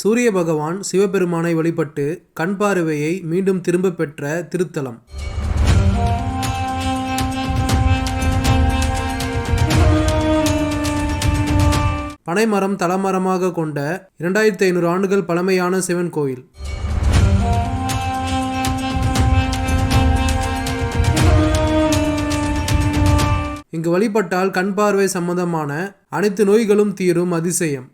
சூரிய பகவான் சிவபெருமானை வழிபட்டு கண் பார்வையை மீண்டும் திரும்பப் பெற்ற திருத்தலம். பனைமரம் தலமரமாக கொண்ட இரண்டாயிரத்தி ஐநூறு ஆண்டுகள் பழமையான சிவன் கோயில். இங்கு வழிபட்டால் கண் பார்வை சம்பந்தமான அனைத்து நோய்களும் தீரும் அதிசயம்.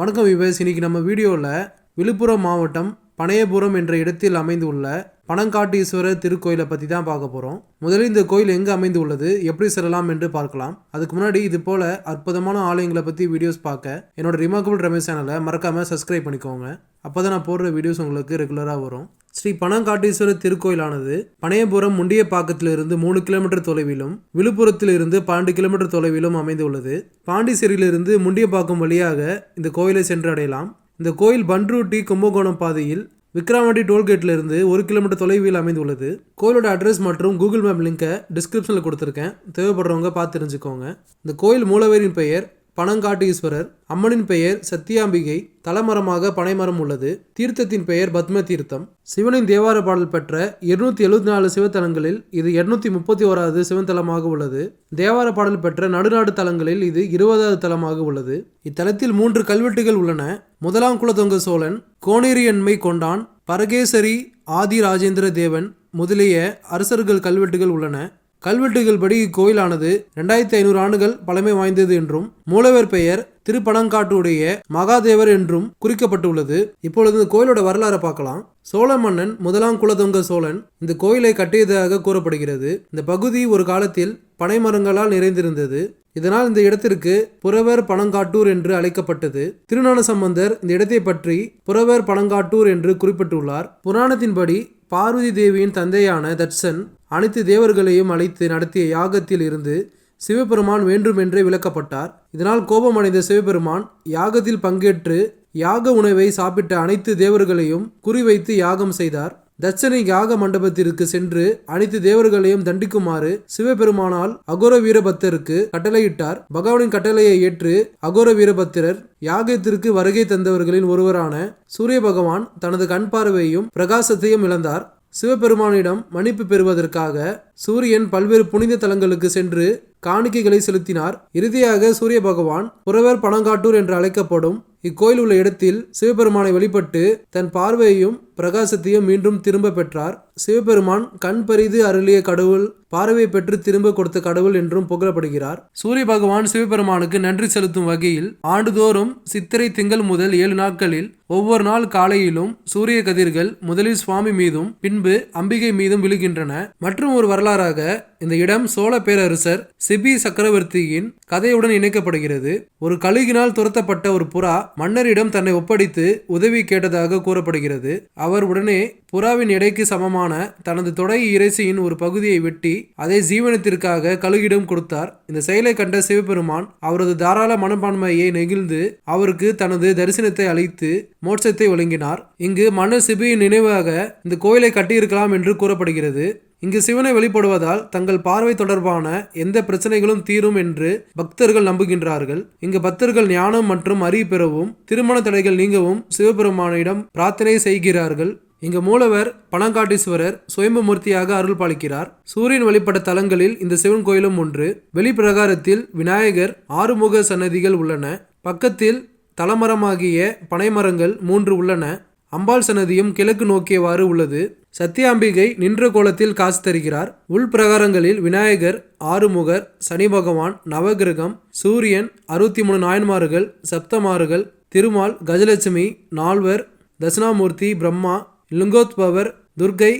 வணக்கம் விவேஸ் இன்றைக்கி நம்ம வீடியோவில் விழுப்புரம் மாவட்டம் பனையபுரம் என்ற இடத்தில் அமைந்துள்ள பனங்காட்டீஸ்வரர் திருக்கோயிலை பற்றி தான் பார்க்க போகிறோம் முதலில் இந்த கோயில் எங்கே அமைந்து உள்ளது எப்படி செல்லலாம் என்று பார்க்கலாம். அதுக்கு முன்னாடி இது போல அற்புதமான ஆலயங்களை பற்றி வீடியோஸ் பார்க்க என்னோட ரிமார்க்கபிள் ரமேஷ் சேனலை மறக்காமல் சப்ஸ்கிரைப் பண்ணிக்கோங்க. அப்போ தான் நான் போடுற வீடியோஸ் உங்களுக்கு ரெகுலராக வரும். ஸ்ரீ பனங்காட்டீஸ்வரர் திருக்கோயிலானது பனையபுரம் முண்டியப்பாக்கத்திலிருந்து மூணு கிலோமீட்டர் தொலைவிலும் விழுப்புரத்திலிருந்து பன்னெண்டு கிலோமீட்டர் தொலைவிலும் அமைந்துள்ளது. பாண்டிச்சேரியிலிருந்து முண்டியப்பாக்கம் வழியாக இந்த கோயிலை சென்றடையலாம். இந்த கோயில் பன்ரூட்டி கும்பகோணம் பாதையில் விக்ரவாண்டி டோல்கேட்டில் இருந்து ஒரு கிலோமீட்டர் தொலைவில் அமைந்துள்ளது. கோயிலோட அட்ரஸ் மற்றும் கூகுள் மேப் லிங்கை டிஸ்கிரிப்ஷனில் கொடுத்துருக்கேன். தேவைப்படுறவங்க பார்த்து தெரிஞ்சுக்கோங்க. இந்த கோயில் மூலவரின் பெயர் பனங்காட்டீஸ்வரர் அம்மனின் பெயர் சத்தியாம்பிகை தலமரமாக பனைமரம் உள்ளது. தீர்த்தத்தின் பெயர் பத்ம தீர்த்தம். சிவனின் தேவார பாடல் பெற்ற இருநூத்தி எழுபத்தி நாலு சிவத்தலங்களில் இது இருநூத்தி முப்பத்தி ஓராவது சிவத்தலமாக உள்ளது. தேவார பாடல் பெற்ற நடுநாடு தலங்களில் இது இருபதாவது தலமாக உள்ளது. இத்தலத்தில் மூன்று கல்வெட்டுகள் உள்ளன. முதலாம் குலதொங்க சோழன் கோனேரியன்மை கொண்டான் பரகேசரி ஆதி ராஜேந்திர தேவன் முதலிய அரசர்கள் கல்வெட்டுகள் உள்ளன. கல்வெட்டுகள் படி இக்கோயிலானது ரெண்டாயிரத்தி ஐநூறு ஆண்டுகள் பழமை வாய்ந்தது என்றும் மூலவர் பெயர் திருப்பனங்காட்டுடைய மகாதேவர் என்றும் குறிக்கப்பட்டுள்ளது. இப்பொழுது இந்த கோயிலோட வரலாறை பார்க்கலாம். சோழ மன்னன் முதலாம் குலதொங்க சோழன் இந்த கோயிலை கட்டியதாக கூறப்படுகிறது. இந்த பகுதி ஒரு காலத்தில் பனைமரங்களால் நிறைந்திருந்தது. இதனால் இந்த இடத்திற்கு புறவர் பனங்காட்டூர் என்று அழைக்கப்பட்டது. திருநான சம்பந்தர் இந்த இடத்தை பற்றி புறவர் பனங்காட்டூர் என்று குறிப்பிட்டுள்ளார். புராணத்தின்படி பார்வதி தேவியின் தந்தையான தட்சன் அனைத்து தேவர்களையும் அழைத்து நடத்திய யாகத்தில் இருந்து சிவபெருமான் வேண்டுமென்றே விளக்கப்பட்டார். இதனால் கோபமடைந்த சிவபெருமான் யாகத்தில் பங்கேற்று யாக உணவை சாப்பிட்ட அனைத்து தேவர்களையும் குறிவைத்து யாகம் செய்தார். தட்சனை யாக மண்டபத்திற்கு சென்று அனைத்து தேவர்களையும் தண்டிக்குமாறு சிவபெருமானால் அகோர வீரபத்தருக்கு கட்டளையிட்டார். பகவானின் கட்டளையை ஏற்று அகோர வீரபத்திரர் யாகத்திற்கு வருகை தந்தவர்களின் ஒருவரான சூரிய பகவான் தனது கண் பார்வையையும் பிரகாசத்தையும் இழந்தார். சிவபெருமானிடம் மன்னிப்பு பெறுவதற்காக சூரியன் பல்வேறு புனித தலங்களுக்கு சென்று காணிக்கைகளை செலுத்தினார். இறுதியாக சூரிய பகவான் புறவர் பணங்காட்டூர் என்று அழைக்கப்படும் இக்கோயில் உள்ள இடத்தில் சிவபெருமானை வழிபட்டு தன் பார்வையையும் பிரகாசத்தையும் மீண்டும் திரும்ப பெற்றார். சிவபெருமான் கண் பரிது அருளிய கடவுள் பார்வை பெற்று திரும்ப கொடுத்த கடவுள் என்றும் புகழப்படுகிறார். சூரிய பகவான் சிவபெருமானுக்கு நன்றி செலுத்தும் வகையில் ஆண்டுதோறும் சித்திரை திங்கள் முதல் ஏழு நாட்களில் ஒவ்வொரு நாள் காலையிலும் சூரிய கதிர்கள் முதலில் சுவாமி மீதும் பின்பு அம்பிகை மீதும் விழுகின்றன. மற்றும் ஒரு வரலாறாக இந்த இடம் சோழ பேரரசர் சிபி சக்கரவர்த்தியின் கதையுடன் இணைக்கப்படுகிறது. ஒரு கழுகினால் துரத்தப்பட்ட ஒரு புறா மன்னரிடம் தன்னை ஒப்படைத்து உதவி கேட்டதாக கூறப்படுகிறது. அவர் அவர் உடனே புறாவின் எடைக்கு சமமான தனது தொடை இறைச்சியின் ஒரு பகுதியை வெட்டி அதை ஜீவனத்திற்காக கழுகிடம் கொடுத்தார். இந்த செயலை கண்ட சிவபெருமான் அவரது தாராள மனப்பான்மையை நெகிழ்ந்து அவருக்கு தனது தரிசனத்தை அளித்து மோட்சத்தை வழங்கினார். இங்கு மன சிபியின் நினைவாக இந்த கோயிலை கட்டியிருக்கலாம் என்று கூறப்படுகிறது. இங்கு சிவனை வெளிப்படுவதால் தங்கள் பார்வை தொடர்பான எந்த பிரச்சனைகளும் தீரும் என்று பக்தர்கள் நம்புகின்றார்கள். இங்கு பக்தர்கள் ஞானம் மற்றும் அறிவு பெறவும் திருமண தடைகள் நீங்கவும் சிவபெருமானிடம் பிரார்த்தனை செய்கிறார்கள். இங்கு மூலவர் பனங்காட்டீஸ்வரர் சுயம்புமூர்த்தியாக அருள் பாலிக்கிறார். சூரியன் வழிபட்ட தலங்களில் இந்த சிவன் கோயிலும் ஒன்று. வெளிப்பிரகாரத்தில் விநாயகர் ஆறுமுக சன்னதிகள் உள்ளன. பக்கத்தில் தலமரமாகிய பனைமரங்கள் மூன்று உள்ளன. அம்பாள் சன்னதியும் கிழக்கு நோக்கியவாறு உள்ளது. சத்தியாம்பிகை நின்ற கோலத்தில் காசு தருகிறார். உள்பிரகாரங்களில் விநாயகர் ஆறுமுகர் சனி பகவான் நவகிரகம் சூரியன் அறுபத்தி மூணு நாயன்மார்கள் சப்தமாறுகள் திருமால் கஜலட்சுமி நால்வர் தட்சிணாமூர்த்தி பிரம்மா லிங்கோத்பவர் துர்கை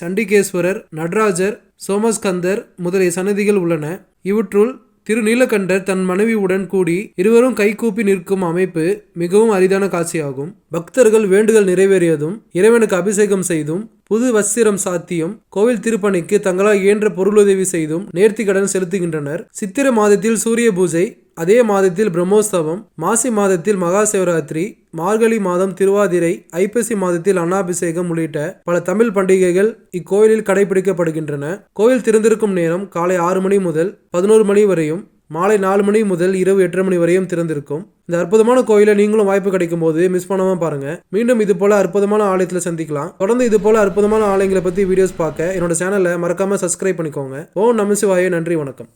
சண்டிகேஸ்வரர் நடராஜர் சோமஸ்கந்தர் முதலிய சன்னதிகள் உள்ளன. இவற்றுள் திரு நீலகண்டர் தன் மனைவியுடன் கூடி இருவரும் கைகூப்பி நிற்கும் அமைப்பு மிகவும் அரிதான காட்சியாகும். பக்தர்கள் வேண்டுதல் நிறைவேறியதும் இறைவனுக்கு அபிஷேகம் செய்தும் புது வஸ்திரம் சாத்தியும் கோவில் திருப்பணிக்கு தங்களால் இயன்ற பொருளுதவி செய்தும் நேர்த்திக்கடன் செலுத்துகின்றனர். சித்திர மாதத்தில் சூரிய பூஜை அதே மாதத்தில் பிரம்மோற்சவம் மாசி மாதத்தில் மகா சிவராத்திரி மார்கழி மாதம் திருவாதிரை ஐப்பசி மாதத்தில் அன்னாபிஷேகம் உள்ளிட்ட பல தமிழ் பண்டிகைகள் இக்கோயிலில் கடைபிடிக்கப்படுகின்றன. கோயில் திறந்திருக்கும் நேரம் காலை ஆறு மணி முதல் பதினோரு மணி வரையும் மாலை நாலு மணி முதல் இரவு எட்டரை மணி வரையும் திறந்திருக்கும். இந்த அற்புதமான கோயிலை நீங்களும் வாய்ப்பு கிடைக்கும் போது மிஸ் பண்ணாம பாருங்க. மீண்டும் இது போல அற்புதமான ஆலயத்தில் சந்திக்கலாம். தொடர்ந்து இது போல அற்புதமான ஆலயங்களை பத்தி வீடியோஸ் பார்க்க என்னோட சேனலை மறக்காம சப்ஸ்கிரைப் பண்ணிக்கோங்க. ஓ நமசிவாயே நன்றி வணக்கம்.